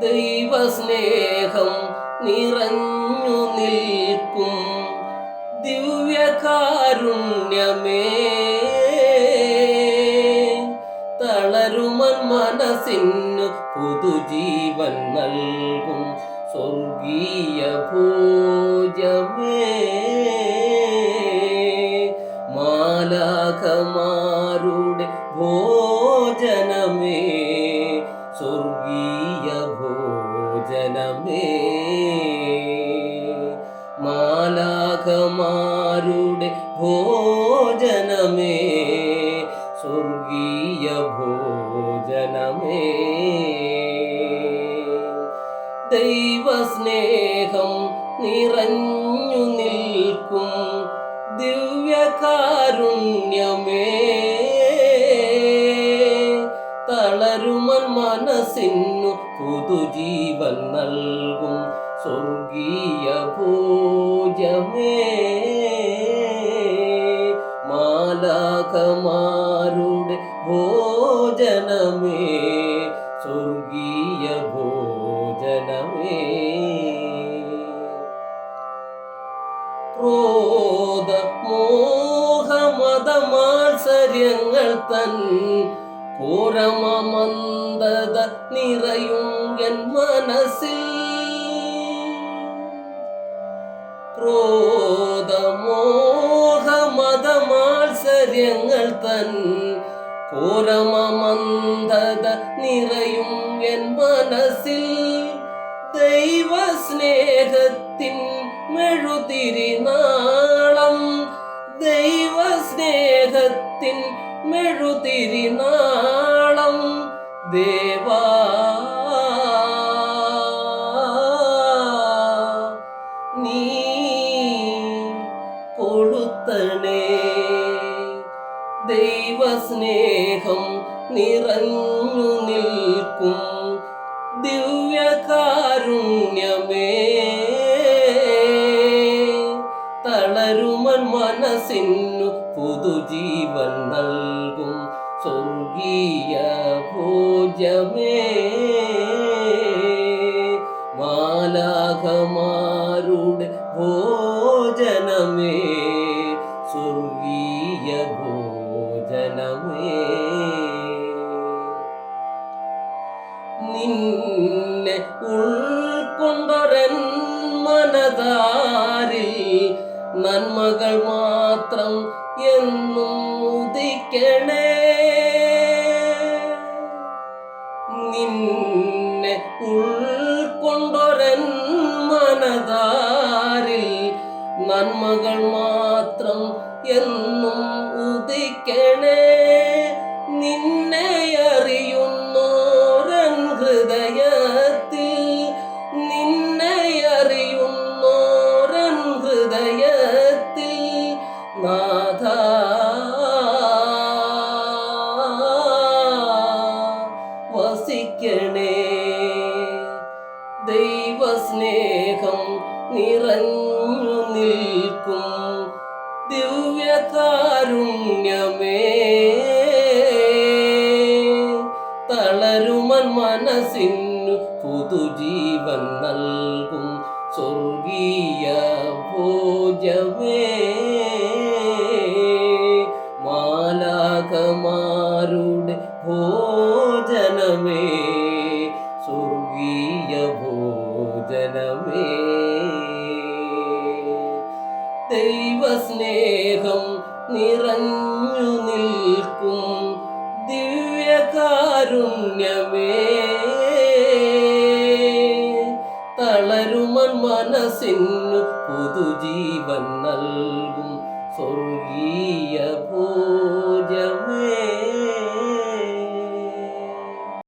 ദൈവസ്നേഹം നിറഞ്ഞു നിൽക്കും. ദിവ്യകാരുണ്യമേ തളരുമൻ മനസ്സിനു പുതുജീവൻ നൽകും. സ്വർഗീയ ഭോജമേ മാലാഖമാരുടെ ഭോജനമേ മാലാഖമാരുടെ ഭോജനമേ സ്വർഗീയ ഭോജനമേ. ദൈവസ്നേഹം നിറഞ്ഞു നിൽക്കും ദിവ്യകാരുണ്യമേ. തളരുമൻ മനസ്സിനു പുതുജീവൻ നൽകും. സ്വർഗീയ ഭോജമേ മാലാഖമാരുടെ ഭോജനമേ സ്വർഗീയ ഭോജനമേ. ക്രോധ മോഹമതമാത്സര്യങ്ങൾ തൻ കോരമമന്ദത നിറയും എൻ മനസ്സിൽ. ക്രോധമോഹമതമാത്സര്യങ്ങൾ തൻ കോരമമന്ദത നിറയും എൻ മനസ്സിൽ. ദൈവസ്നേഹത്തിൻ മെഴുതിരിനാളം. ദൈവസ്നേഹത്തിൻ മെഴുതിരി ദൈവസ്നേഹം നിറഞ്ഞു നിൽക്കും. ദിവ്യകാരുണ്യമേ തളരുമൻ മനസ്സിനു പുതുജീവൻ നൽകും. സ്വർഗീയ ഭോജമേ നിന്നെ ഉൾക്കൊണ്ടൊരൻ മനതാരിൽ നന്മകൾ മാത്രം എന്നും ഉദിക്കണേ. നിന്നെ ഉൾക്കൊണ്ടൊരൻ മനതാരിൽ നന്മകൾ മാത്രം എന്നും ഉദിക്കണേ നിന്നെ അറിയുന്നോരൻ ഹൃദയത്തിൽ നിന്നെ അറിയുന്നോരൻ ഹൃദയത്തിൽ നാഥ. വസിക്കണേ. ദൈവസ്നേഹം നിറഞ്ഞു നിൽക്കും. ദിവ്യകാരുണ്യമേ. തളരുമൻ മനസ്സിനു പുതുജീവൻ നൽകും സ്വർഗീയ ഭോജമേ മാലാകമാരുടെ ഭോജനമേ സ്വർഗീയ ഭോജനമേ. ദൈവസ്നേഹം നിറഞ്ഞു നിൽക്കും ദിവ്യകാരുണ്യമേ. തളരുമൻ മനസ്സിനു പുതുജീവൻ നൽകും സ്വർഗീയ